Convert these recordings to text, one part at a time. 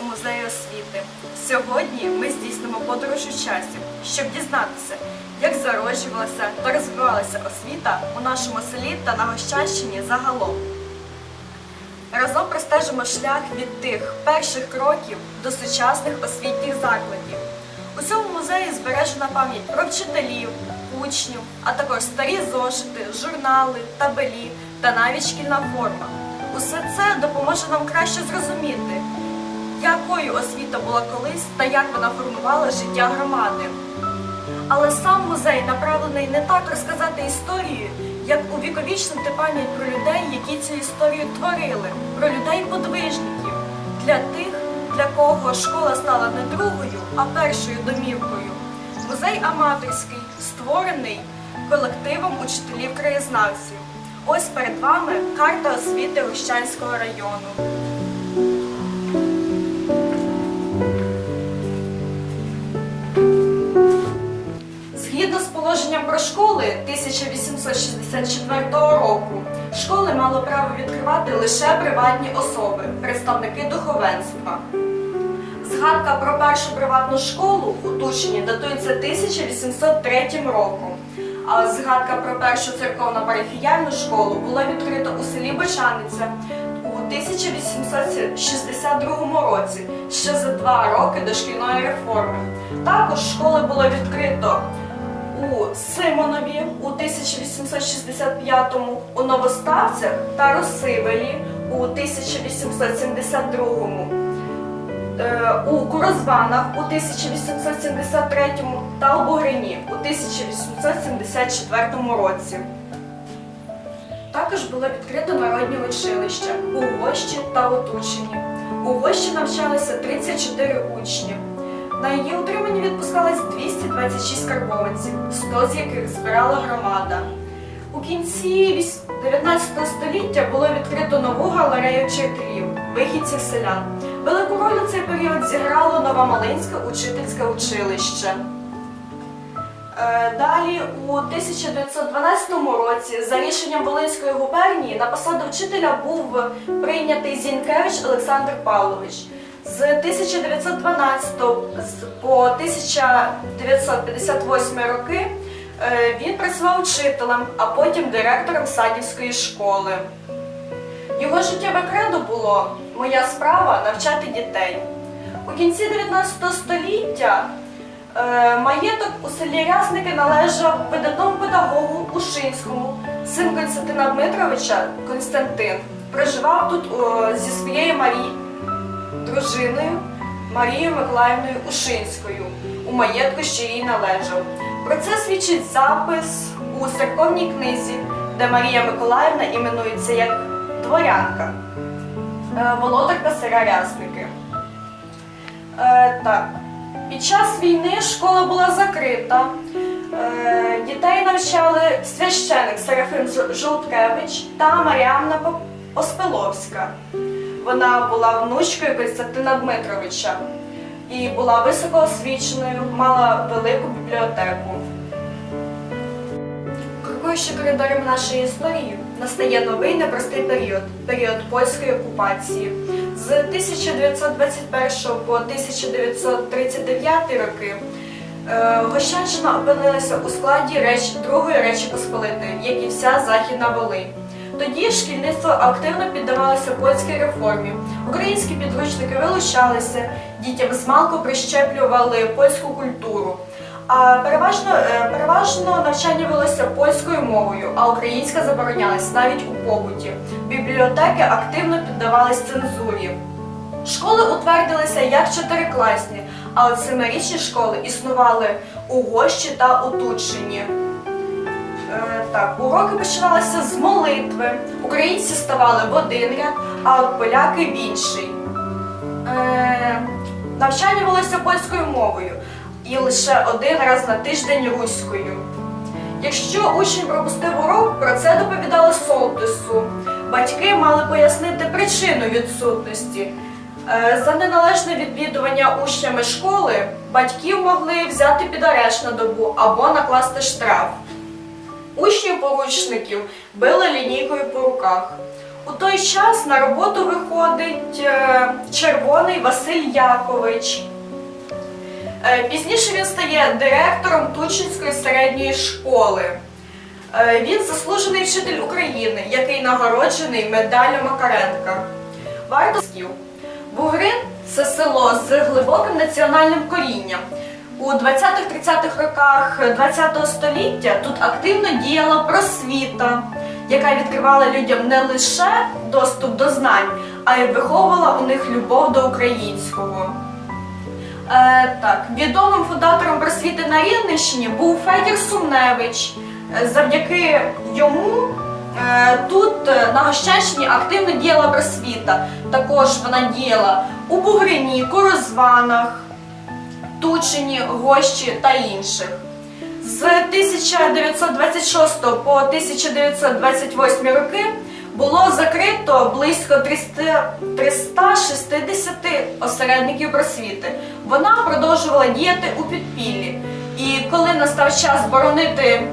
у музеї освіти. Сьогодні ми здійснимо подорож у часі, щоб дізнатися, як зароджувалася та розвивалася освіта у нашому селі та на Гощанщині загалом. Разом простежимо шлях від тих перших кроків до сучасних освітніх закладів. У цьому музеї збережена пам'ять про вчителів, учнів, а також старі зошити, журнали, табелі та навіть шкільна форма. Усе це допоможе нам краще зрозуміти, якою освіта була колись та як вона формувала життя громади. Але сам музей направлений не так розказати історію, як увіковічнити пам'ять про людей, які цю історію творили, про людей-подвижників, для тих, для кого школа стала не другою, а першою домівкою. Музей аматорський, створений колективом учителів-краєзнавців. Ось перед вами карта освіти Гощанського району. Школи 1864 року, школи мало право відкривати лише приватні особи, представники духовенства. Згадка про першу приватну школу у Тучині датується 1803 роком, а згадка про першу церковно-парафіяльну школу була відкрита у селі Бочаниця у 1862 році, ще за два роки до шкільної реформи. Також школи було відкрито у Симонові у 1865-му, у Новоставцях та Росивелі у 1872-му, е, у Курозванах у 1873-му та у Бугрині у 1874 році. Також було відкрито народні училища у Гощі та у Тучині. У Гощі навчалися 34 учні. На її утримання відпускалось 226 карбованців, 100 з яких збирала громада. У кінці 19 століття було відкрито нову галерею вчителів, вихідців селян. Велику роль у цей період зіграло Новомолинське учительське училище. Е, Далі у 1912 році за рішенням Волинської губернії на посаду вчителя був прийнятий Зінкевич Олександр Павлович. З 1912 по 1958 роки е, він працював вчителем, а потім директором садівської школи. Його життєве кредо було Моя справа навчати дітей. У кінці 19 століття е, маєток у селі Рясники належав видатному педагогу Ушинському, син Константина Дмитровича Константин. Проживав тут зі своєю Марі... дружиною Марією Миколаївною Ушинською. У маєтку, що їй належав. Про це свідчить запис у церковній книзі, де Марія Миколаївна іменується як дворянка. Е, володарка села Рясники. Е, так. Під час війни школа була закрита. Е, дітей навчали священик Серафим Жолткевич та Маріанна По- Поспиловська. Вона була внучкою Константина Дмитровича і була високоосвіченою, мала велику бібліотеку. Крокуючи коридорами нашої історії, настає новий непростий період період польської окупації. З 1921 по 1939 роки е, Гощанщина опинилася у складі Реч... Другої Речі Посполитої, як і вся Західна Волинь. Тоді шкільництво активно піддавалося польській реформі. Українські підручники вилучалися, дітям змалку прищеплювали польську культуру. А переважно, е, переважно навчання велося польською мовою, а українська заборонялась навіть у побуті. Бібліотеки активно піддавались цензурі. Школи утвердилися як чотирикласні, а от семирічні школи існували у Гощі та у Тучині. Так, уроки починалися з молитви. Українці ставали в один ряд, а поляки в інший. Е, навчання велося польською мовою і лише один раз на тиждень руською. Якщо учень пропустив урок, про це доповідали солтису. Батьки мали пояснити причину відсутності. Е, За неналежне відвідування учнями школи батьків могли взяти під арешт на добу або накласти штраф. Учнів поручників били лінійкою по руках. У той час на роботу виходить е, червоний Василь Якович. Е, Пізніше він стає директором Тучинської середньої школи. Е, Він заслужений вчитель України, який нагороджений медаллю Макаренка. Варто сків. Бугрин це село з глибоким національним корінням. У 20-30-х роках ХХ століття тут активно діяла просвіта, яка відкривала людям не лише доступ до знань, а й виховувала у них любов до українського. Е, так, відомим фундатором просвіти на Рівненщині був Федір Сумневич. Е, Завдяки йому е, тут е, на Гощанщині активно діяла просвіта. Також вона діяла у Бугрині, Корозванах, Тучині, Гощі та інших. З 1926 по 1928 роки було закрито близько 300 360 осередників просвіти. Вона продовжувала діяти у підпіллі. І коли настав час боронити е,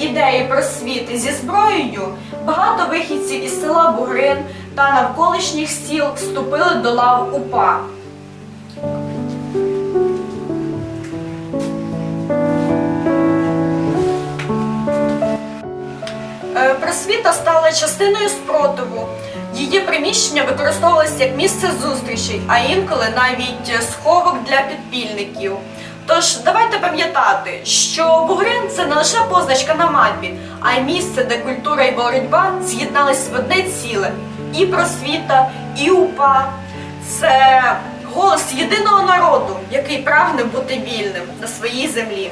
ідеї просвіти зі зброєю, багато вихідців із села Бугрин та навколишніх сіл вступили до лав УПА. Просвіта стала частиною спротиву. Її приміщення використовувалися як місце зустрічей, а інколи навіть е, сховок для підпільників. Тож давайте пам'ятати, що Бугрин це не лише позначка на мапі, а й місце, де культура і боротьба з'єднались в одне ціле. І просвіта, і упа. Це голос єдиного народу, який прагне бути вільним на своїй землі.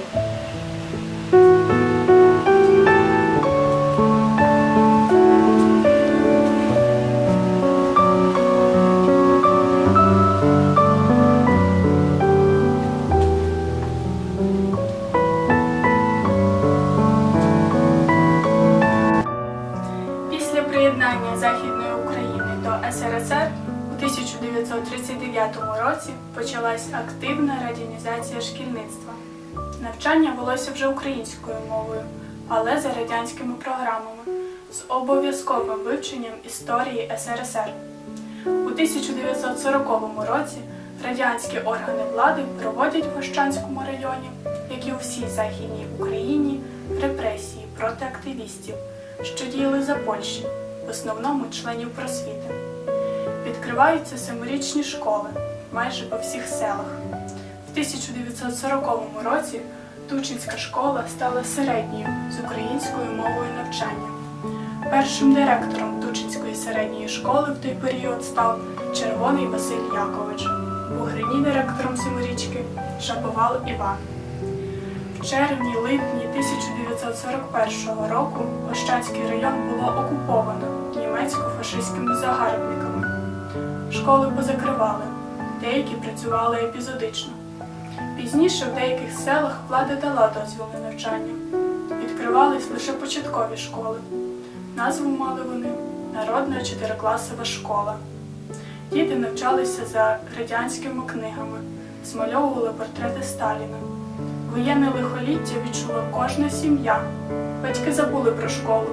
Році почалась активна радянізація шкільництва. Навчання велося вже українською мовою, але за радянськими програмами з обов'язковим вивченням історії СРСР. У 1940 році радянські органи влади проводять в Гощанському районі, як і у всій Західній Україні, репресії проти активістів, що діяли за Польщі, в основному членів просвіти. Відкриваються семирічні школи майже по всіх селах. В 1940 році Тучинська школа стала середньою з українською мовою навчання. Першим директором Тучинської середньої школи в той період став Червоний Василь Якович, у Грині директором семирічки Шаповал Іван. В червні-липні 1941 року Гощанський район було окуповано німецько-фашистськими загарбниками. Школи позакривали, деякі працювали епізодично. Пізніше в деяких селах влада дала дозвіл на навчання. Відкривались лише початкові школи. Назву мали вони Народна чотирикласова школа. Діти навчалися за радянськими книгами, змальовували портрети Сталіна. Воєнне лихоліття відчула кожна сім'я. Батьки забули про школу.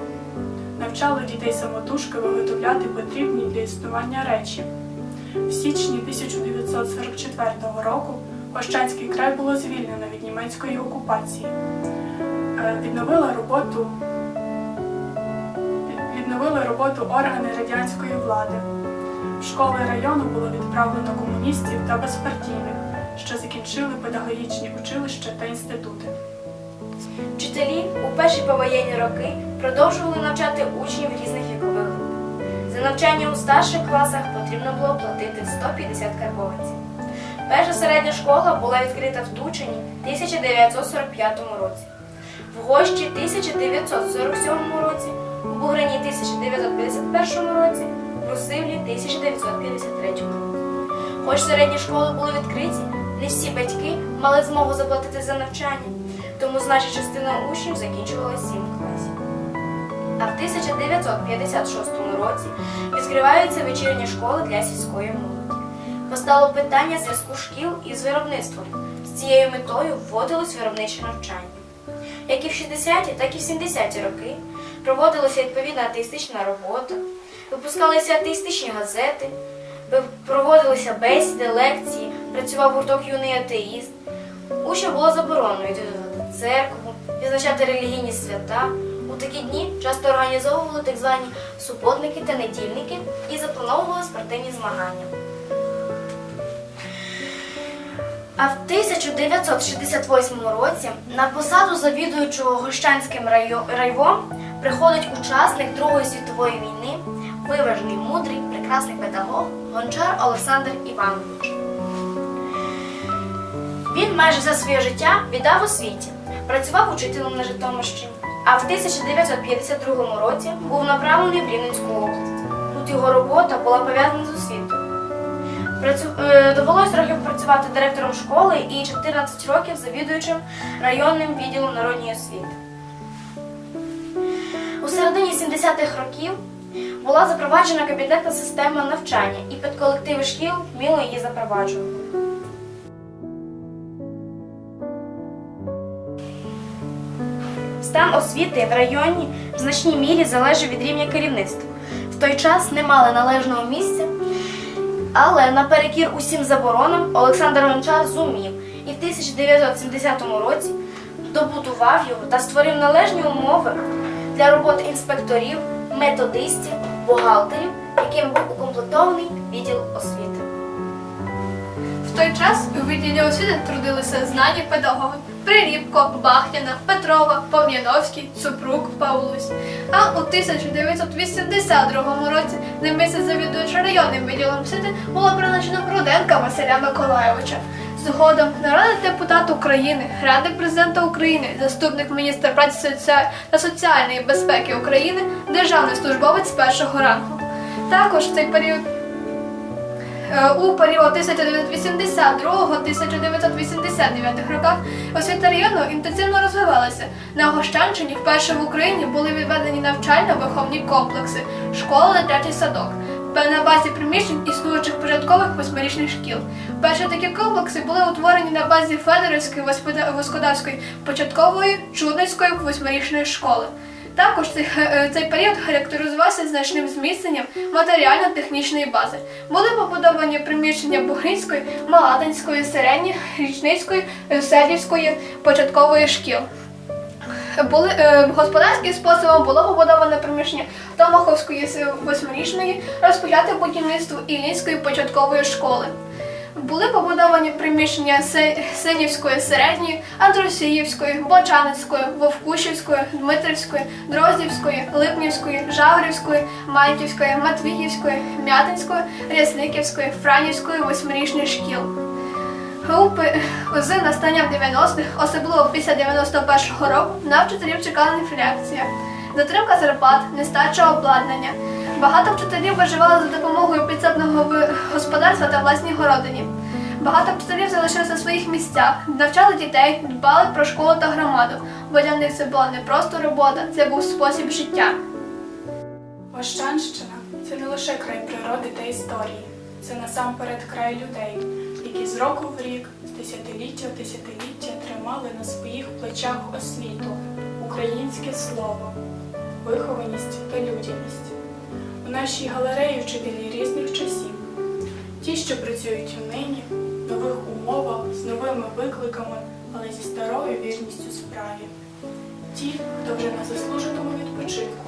Навчали дітей самотужки виготовляти потрібні для існування речі. Січні 1944 року Гощанський край було звільнено від німецької окупації. Е, Відновила роботу, відновили роботу органи радянської влади. В школи району було відправлено комуністів та безпартійних, що закінчили педагогічні училища та інститути. Вчителі у перші повоєнні роки продовжували навчати учнів різних вікових. За навчання у старших класах потрібно було платити 150 карбованців. Перша середня школа була відкрита в Тучині в 1945 році, в Гощі 1947 році, у Бугрині 1951 році, в Русивлі 1953 році. Хоч середні школи були відкриті, не всі батьки мали змогу заплатити за навчання, тому значна частина учнів закінчувала 7 класів. А в 1956 році відкриваються вечірні школи для сільської молоді. Постало питання зв'язку шкіл із виробництвом. З цією метою вводилось виробниче навчання. Як і в 60-ті, так і в 70-ті роки проводилася відповідна атеїстична робота, випускалися атеїстичні газети, проводилися бесіди, лекції, працював гурток юний атеїст. Учням було заборонено йти до церкву, відзначати релігійні свята. У такі дні часто організовували так звані суботники та недільники і заплановували спортивні змагання. А в 1968 році на посаду завідуючого Гощанським райвом приходить учасник Другої світової війни, виважений, мудрий, прекрасний педагог Гончар Олександр Іванович. Він майже все своє життя віддав освіті, працював учителем на Житомирщині, а в 1952 році був направлений в Рівненську область. Тут його робота була пов'язана з освітою. Працю... е, Довелось трохи працювати директором школи і 14 років завідуючим районним відділом народної освіти. У середині 70-х років була запроваджена кабінетна система навчання, і підколективи шкіл вміло її запроваджували. Стан освіти в районі в значній мірі залежить від рівня керівництва. В той час не мали належного місця але наперекір усім заборонам Олександр Гончар зумів і в 1970 році добудував його та створив належні умови для роботи інспекторів, методистів, бухгалтерів, яким був укомплектований відділ освіти. В той час у відділі освіти трудилися знані педагоги Приліпко, Бахтіна, Петрова, Пав'яновський, Супрук, Павлусь. А у 1982 році на місце завідуючи районним відділом освіти було призначено Руденка Василя Миколайовича. Згодом народний депутат України, радник президента України, заступник міністра праці та соціальної безпеки України, державний службовець першого рангу. Також в цей період У період 1982-1989 роках освіта району інтенсивно розвивалася. На Гощанщині вперше в Україні були відведені навчально-виховні комплекси, школа дитячий садок. На базі приміщень існуючих початкових восьмирічних шкіл. Перші такі комплекси були утворені на базі Федорівської Воскодавської початкової Чудницької восьмирічної школи. Також цей, е, цей період характеризувався значним зміцненням матеріально-технічної бази. Були побудовані приміщення Бугринської, Малатинської, середньої, Річницької, е, Селівської початкової шкіл. Були е, господарським способом було побудоване приміщення Томаховської восьмирічної, розпочати будівництво Іллінської початкової школи. Були побудовані приміщення Синівської середньої, Андросіївської, Бочаницької, Вовкушівської, Дмитрівської, Дроздівської, Липнівської, Жаврівської, Майківської, Матвіївської, Мятинської, Рясниківської, Франівської восьмирічних шкіл. Групи з настанням 90-х, особливо після 91-го року, на вчителів чекала інфляція, затримка зарплат, нестача обладнання. Багато вчителів виживали за допомогою підсобного господарства та власній городині. Багато вчителів залишилися на своїх місцях, навчали дітей, дбали про школу та громаду, бо для них це була не просто робота, це був спосіб життя. Вощанщина це не лише край природи та історії, це насамперед край людей, які з року в рік, з десятиліття в десятиліття тримали на своїх плечах освіту, українське слово, вихованість та людяність. У нашій галереї вчителі різних часів, ті, що працюють унині, в нових умовах, з новими викликами, але зі старою вірністю справі. Ті, хто вже на заслуженому відпочинку,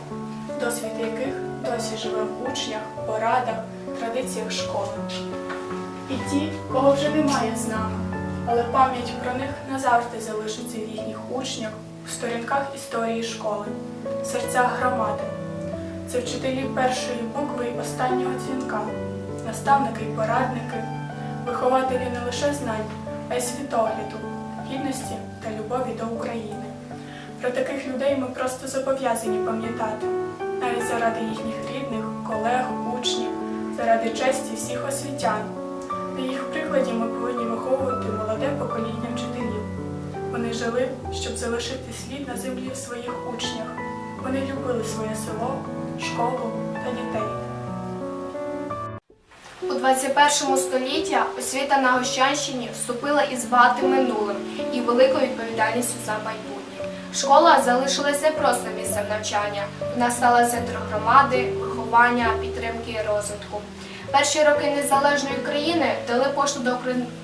досвід яких досі живе в учнях, порадах, традиціях школи. І ті, кого вже немає з нами, але пам'ять про них назавжди залишиться в їхніх учнях, в сторінках історії школи, в серцях громади. Це вчителі першої букви і останнього дзвінка, наставники і порадники, вихователі не лише знань, а й світогляду, гідності та любові до України. Про таких людей ми просто зобов'язані пам'ятати, навіть заради їхніх рідних, колег, учнів, заради честі всіх освітян. На їх прикладі ми повинні виховувати молоде покоління вчителів. Вони жили, щоб залишити слід на землі в своїх учнях. Вони любили своє село, школу та дітей. У 21 столітті освіта на Гощанщині вступила із багатим минулим і великою відповідальністю за майбутнє. Школа залишилася просто місцем навчання, вона стала центром громади, виховання підтримки і розвитку. Перші роки незалежної країни дали поштовх до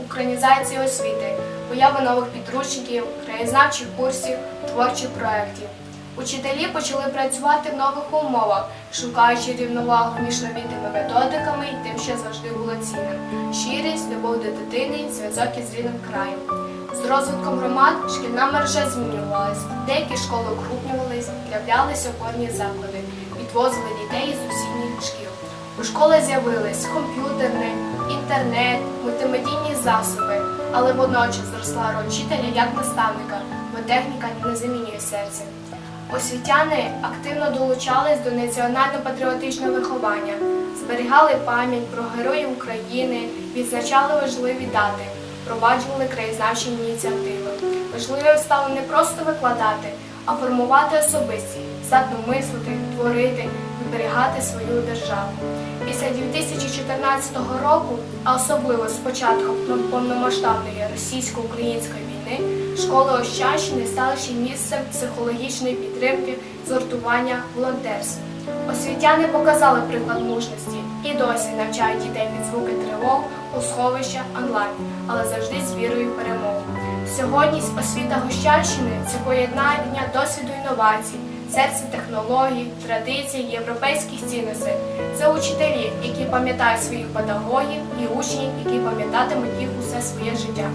українізації освіти, появи нових підручників, краєзнавчих курсів, творчих проєктів. Учителі почали працювати в нових умовах, шукаючи рівновагу між новітними методиками і тим, що завжди було цінним щирість, любов до дитини, зв'язок із рідним краєм. З розвитком громад шкільна мережа змінювалась. Деякі школи укрупнювались, з'являлися опорні заклади, відвозили дітей з сусідніх шкіл. У школи з'явились комп'ютерний, інтернет, мультимедійні засоби, але водночас зросла роль вчителя як наставника, бо техніка не замінює серце. Освітяни активно долучались до національно-патріотичного виховання, зберігали пам'ять про героїв України, відзначали важливі дати, впроваджували краєзнавчі ініціативи. Важливим стало не просто викладати, а формувати особистість, здатну мислити, творити, зберігати свою державу. Після 2014 року, а особливо з початком повномасштабної російсько-української війни, школи Ощадщини стали ще місцем психологічної підтримки, згуртування, волонтерства. Освітяни показали приклад мужності і досі навчають дітей під звуки тривог у сховища онлайн, але завжди з вірою в перемогу. Сьогодні освіта Гощанщини це поєднання досвіду інновацій, серце технологій, традицій, європейських цінностей. Це учителі, які пам'ятають своїх педагогів, і учні, які пам'ятатимуть їх усе своє життя.